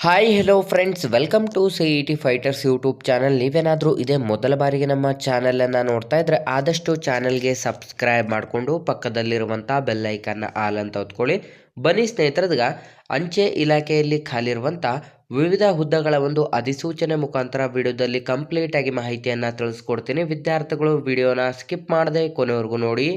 Hi hello friends welcome to C E T fighters YouTube channel ನೀವೇನಾದರೂ ಇದೇ ಮೊದಲ ಬಾರಿಗೆ ನಮ್ಮ ಚಾನಲನ್ನು ನೋಡ್ತಾ ಇದ್ದರೆ ಆದಷ್ಟು ಚಾನಲ್ಗೆ ಸಬ್ಸ್ಕ್ರೈಬ್ ಮಾಡಿಕೊಂಡು ಪಕ್ಕದಲ್ಲಿರುವಂಥ ಬೆಲ್ಲೈಕನ್ನ ಆಲ್ ಅಂತ ಹೊತ್ಕೊಳ್ಳಿ. ಬನ್ನಿ ಸ್ನೇಹಿತರದ್ಗ, ಅಂಚೆ ಇಲಾಖೆಯಲ್ಲಿ ಖಾಲಿರುವಂಥ ವಿವಿಧ ಹುದ್ದೆಗಳ ಒಂದು ಅಧಿಸೂಚನೆ ಮುಖಾಂತರ ವಿಡಿಯೋದಲ್ಲಿ ಕಂಪ್ಲೀಟಾಗಿ ಮಾಹಿತಿಯನ್ನು ತಿಳಿಸ್ಕೊಡ್ತೀನಿ. ವಿದ್ಯಾರ್ಥಿಗಳು ವಿಡಿಯೋನ ಸ್ಕಿಪ್ ಮಾಡದೆ ಕೊನೆವರೆಗೂ ನೋಡಿ.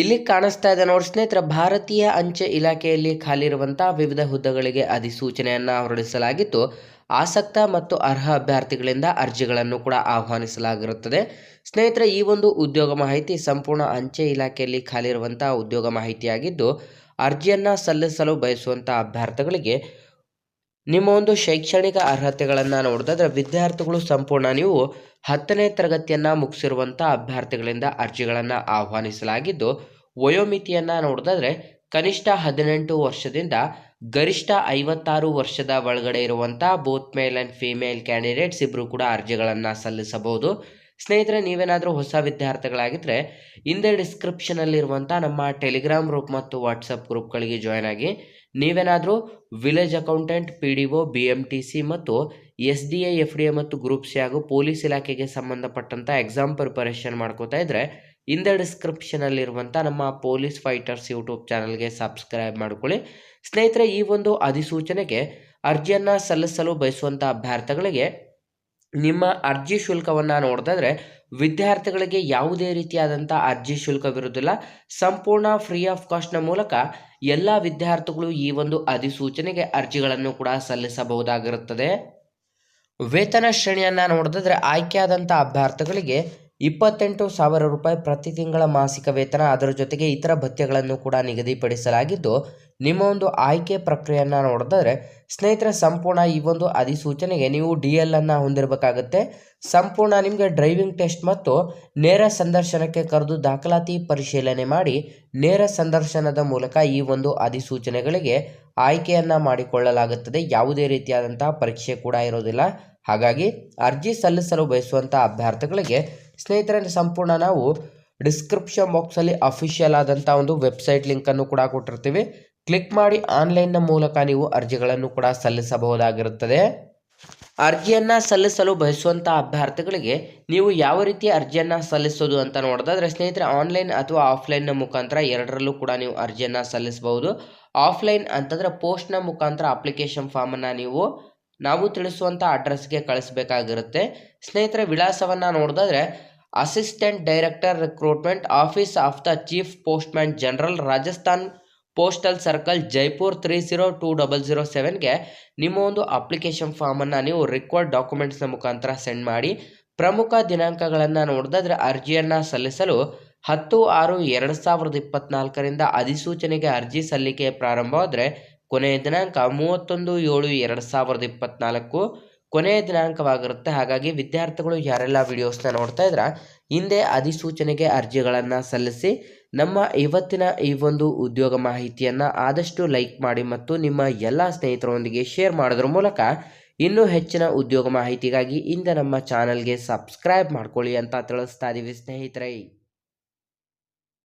ಇಲ್ಲಿ ಕಾಣಿಸ್ತಾ ಇದೆ ನೋಡಿ ಸ್ನೇಹಿತರ, ಭಾರತೀಯ ಅಂಚೆ ಇಲಾಖೆಯಲ್ಲಿ ಖಾಲಿರುವಂಥ ವಿವಿಧ ಹುದ್ದೆಗಳಿಗೆ ಅಧಿಸೂಚನೆಯನ್ನು ಹೊರಡಿಸಲಾಗಿತ್ತು. ಆಸಕ್ತ ಮತ್ತು ಅರ್ಹ ಅಭ್ಯರ್ಥಿಗಳಿಂದ ಅರ್ಜಿಗಳನ್ನು ಕೂಡ ಆಹ್ವಾನಿಸಲಾಗಿರುತ್ತದೆ. ಸ್ನೇಹಿತರೆ, ಈ ಒಂದು ಉದ್ಯೋಗ ಮಾಹಿತಿ ಸಂಪೂರ್ಣ ಅಂಚೆ ಇಲಾಖೆಯಲ್ಲಿ ಖಾಲಿರುವಂಥ ಉದ್ಯೋಗ ಮಾಹಿತಿಯಾಗಿದ್ದು, ಅರ್ಜಿಯನ್ನು ಸಲ್ಲಿಸಲು ಬಯಸುವಂಥ ಅಭ್ಯರ್ಥಿಗಳಿಗೆ ನಿಮ್ಮ ಒಂದು ಶೈಕ್ಷಣಿಕ ಅರ್ಹತೆಗಳನ್ನು ನೋಡಿದ್ರೆ ವಿದ್ಯಾರ್ಥಿಗಳು ಸಂಪೂರ್ಣ ನೀವು ಹತ್ತನೇ ತರಗತಿಯನ್ನು ಮುಗಿಸಿರುವಂಥ ಅಭ್ಯರ್ಥಿಗಳಿಂದ ಅರ್ಜಿಗಳನ್ನು ಆಹ್ವಾನಿಸಲಾಗಿದ್ದು, ವಯೋಮಿತಿಯನ್ನು ನೋಡಿದ್ರೆ ಕನಿಷ್ಠ ಹದಿನೆಂಟು ವರ್ಷದಿಂದ ಗರಿಷ್ಠ ಐವತ್ತಾರು ವರ್ಷದ ಒಳಗಡೆ ಇರುವಂಥ both male and female candidates ಇಬ್ಬರು ಕೂಡ ಅರ್ಜಿಗಳನ್ನು ಸಲ್ಲಿಸಬಹುದು. ಸ್ನೇಹಿತರೆ, ನೀವೇನಾದರೂ ಹೊಸ ವಿದ್ಯಾರ್ಥಿಗಳಾಗಿದ್ದರೆ ಹಿಂದೆ ಡಿಸ್ಕ್ರಿಪ್ಷನಲ್ಲಿರುವಂಥ ನಮ್ಮ ಟೆಲಿಗ್ರಾಮ್ ಗ್ರೂಪ್ ಮತ್ತು ವಾಟ್ಸಪ್ ಗ್ರೂಪ್ಗಳಿಗೆ ಜಾಯ್ನ್ ಆಗಿ ನೀವೇನಾದರೂ village accountant, P D O, B M T C ಮತ್ತು S D A, F D A ಮತ್ತು ಗ್ರೂಪ್ ಸಿ ಹಾಗೂ ಪೊಲೀಸ್ ಇಲಾಖೆಗೆ ಸಂಬಂಧಪಟ್ಟಂಥ ಎಕ್ಸಾಮ್ ಪ್ರಿಪರೇಷನ್ ಮಾಡ್ಕೋತಾ ಇದ್ದರೆ ಹಿಂದೆ ಡಿಸ್ಕ್ರಿಪ್ಷನಲ್ಲಿರುವಂಥ ನಮ್ಮ ಪೊಲೀಸ್ ಫೈಟರ್ಸ್ ಯೂಟ್ಯೂಬ್ ಚಾನಲ್ಗೆ ಸಬ್ಸ್ಕ್ರೈಬ್ ಮಾಡ್ಕೊಳ್ಳಿ. ಸ್ನೇಹಿತರೆ, ಈ ಒಂದು ಅಧಿಸೂಚನೆಗೆ ಅರ್ಜಿಯನ್ನು ಸಲ್ಲಿಸಲು ಬಯಸುವಂಥ ಅಭ್ಯರ್ಥಿಗಳಿಗೆ ನಿಮ್ಮ ಅರ್ಜಿ ಶುಲ್ಕವನ್ನು ನೋಡಿದ್ರೆ ವಿದ್ಯಾರ್ಥಿಗಳಿಗೆ ಯಾವುದೇ ರೀತಿಯಾದಂಥ ಅರ್ಜಿ ಶುಲ್ಕವಿರುವುದಿಲ್ಲ ಸಂಪೂರ್ಣ ಫ್ರೀ ಆಫ್ ಕಾಸ್ಟ್ನ ಮೂಲಕ ಎಲ್ಲ ವಿದ್ಯಾರ್ಥಿಗಳು ಈ ಒಂದು ಅಧಿಸೂಚನೆಗೆ ಅರ್ಜಿಗಳನ್ನು ಕೂಡ ಸಲ್ಲಿಸಬಹುದಾಗಿರುತ್ತದೆ. ವೇತನ ಶ್ರೇಣಿಯನ್ನು ನೋಡಿದ್ರೆ ಆಯ್ಕೆಯಾದಂಥ ಅಭ್ಯರ್ಥಿಗಳಿಗೆ ಇಪ್ಪತ್ತೆಂಟು ಸಾವಿರ ರೂಪಾಯಿ ಪ್ರತಿ ತಿಂಗಳ ಮಾಸಿಕ ವೇತನ, ಅದರ ಜೊತೆಗೆ ಇತರ ಭತ್ಯೆಗಳನ್ನು ಕೂಡ ನಿಗದಿಪಡಿಸಲಾಗಿದ್ದು, ನಿಮ್ಮ ಒಂದು ಆಯ್ಕೆ ಪ್ರಕ್ರಿಯೆಯನ್ನು ನೋಡಿದ್ರೆ ಸ್ನೇಹಿತರ, ಸಂಪೂರ್ಣ ಈ ಒಂದು ಅಧಿಸೂಚನೆಗೆ ನೀವು ಡಿ ಎಲ್ ಅನ್ನು ಹೊಂದಿರಬೇಕಾಗುತ್ತೆ. ಸಂಪೂರ್ಣ ನಿಮಗೆ ಡ್ರೈವಿಂಗ್ ಟೆಸ್ಟ್ ಮತ್ತು ನೇರ ಸಂದರ್ಶನಕ್ಕೆ ಕರೆದು ದಾಖಲಾತಿ ಪರಿಶೀಲನೆ ಮಾಡಿ, ನೇರ ಸಂದರ್ಶನದ ಮೂಲಕ ಈ ಒಂದು ಅಧಿಸೂಚನೆಗಳಿಗೆ ಆಯ್ಕೆಯನ್ನು ಮಾಡಿಕೊಳ್ಳಲಾಗುತ್ತದೆ. ಯಾವುದೇ ರೀತಿಯಾದಂತಹ ಪರೀಕ್ಷೆ ಕೂಡ ಇರೋದಿಲ್ಲ. ಹಾಗಾಗಿ ಅರ್ಜಿ ಸಲ್ಲಿಸಲು ಬಯಸುವಂಥ ಅಭ್ಯರ್ಥಿಗಳಿಗೆ ಸ್ನೇಹಿತರೆ, ಸಂಪೂರ್ಣ ನಾವು ಡಿಸ್ಕ್ರಿಪ್ಷನ್ ಬಾಕ್ಸಲ್ಲಿ ಅಫಿಷಿಯಲ್ ಆದಂಥ ಒಂದು ವೆಬ್ಸೈಟ್ ಲಿಂಕನ್ನು ಕೂಡ ಕೊಟ್ಟಿರ್ತೀವಿ. ಕ್ಲಿಕ್ ಮಾಡಿ ಆನ್ಲೈನ್ನ ಮೂಲಕ ನೀವು ಅರ್ಜಿಗಳನ್ನು ಕೂಡ ಸಲ್ಲಿಸಬಹುದಾಗಿರುತ್ತದೆ. ಅರ್ಜಿಯನ್ನು ಸಲ್ಲಿಸಲು ಬಯಸುವಂಥ ಅಭ್ಯರ್ಥಿಗಳಿಗೆ ನೀವು ಯಾವ ರೀತಿ ಅರ್ಜಿಯನ್ನು ಸಲ್ಲಿಸೋದು ಅಂತ ನೋಡೋದಾದರೆ, ಸ್ನೇಹಿತರೆ ಆನ್ಲೈನ್ ಅಥವಾ ಆಫ್ಲೈನ್ನ ಮುಖಾಂತರ ಎರಡರಲ್ಲೂ ಕೂಡ ನೀವು ಅರ್ಜಿಯನ್ನು ಸಲ್ಲಿಸಬಹುದು. ಆಫ್ಲೈನ್ ಅಂತಂದರೆ ಪೋಸ್ಟ್ನ ಮುಖಾಂತರ ಅಪ್ಲಿಕೇಶನ್ ಫಾರ್ಮನ್ನು ನೀವು ನಾವು ತಿಳಿಸುವಂಥ ಅಡ್ರೆಸ್ಗೆ ಕಳಿಸಬೇಕಾಗಿರುತ್ತೆ. ಸ್ನೇಹಿತರ, ವಿಳಾಸವನ್ನು ನೋಡಿದ್ರೆ assistant director recruitment office of the chief postman general Rajasthan postal circle Jaipur three zero two double zero ಸೆವೆನ್ಗೆ ನಿಮ್ಮ ಒಂದು ಅಪ್ಲಿಕೇಶನ್ ಫಾರ್ಮನ್ನು ನೀವು ರಿಕ್ವರ್ಡ್ ಡಾಕ್ಯುಮೆಂಟ್ಸ್ನ ಮುಖಾಂತರ ಸೆಂಡ್ ಮಾಡಿ, ಪ್ರಮುಖ ದಿನಾಂಕಗಳನ್ನು ನೋಡಿದ್ರೆ ಅರ್ಜಿಯನ್ನು ಸಲ್ಲಿಸಲು ಹತ್ತು ಆರು ಎರಡು ಸಾವಿರದ ಇಪ್ಪತ್ನಾಲ್ಕರಿಂದ ಅಧಿಸೂಚನೆಗೆ ಅರ್ಜಿ ಸಲ್ಲಿಕೆ ಪ್ರಾರಂಭವಾದರೆ ಕೊನೆಯ ದಿನಾಂಕ ಮೂವತ್ತೊಂದು ಏಳು ಎರಡು ಸಾವಿರದ ಇಪ್ಪತ್ನಾಲ್ಕು. ಕೊನೆಯ ದಿನಾಂಕವಾಗಿರುತ್ತೆ. ಹಾಗಾಗಿ ವಿದ್ಯಾರ್ಥಿಗಳು ಯಾರೆಲ್ಲ ವಿಡಿಯೋಸ್ನ ನೋಡ್ತಾ ಇದ್ರ, ಹಿಂದೆ ಅಧಿಸೂಚನೆಗೆ ಅರ್ಜಿಗಳನ್ನು ಸಲ್ಲಿಸಿ ನಮ್ಮ ಇವತ್ತಿನ ಈ ಒಂದು ಉದ್ಯೋಗ ಮಾಹಿತಿಯನ್ನು ಆದಷ್ಟು ಲೈಕ್ ಮಾಡಿ ಮತ್ತು ನಿಮ್ಮ ಎಲ್ಲ ಸ್ನೇಹಿತರೊಂದಿಗೆ ಶೇರ್ ಮಾಡೋದ್ರ ಮೂಲಕ ಇನ್ನೂ ಹೆಚ್ಚಿನ ಉದ್ಯೋಗ ಮಾಹಿತಿಗಾಗಿ ಇಂದ ನಮ್ಮ ಚಾನಲ್ಗೆ ಸಬ್ಸ್ಕ್ರೈಬ್ ಮಾಡ್ಕೊಳ್ಳಿ ಅಂತ ತಿಳಿಸ್ತಾ ಇದ್ದೀವಿ ಸ್ನೇಹಿತರೆ.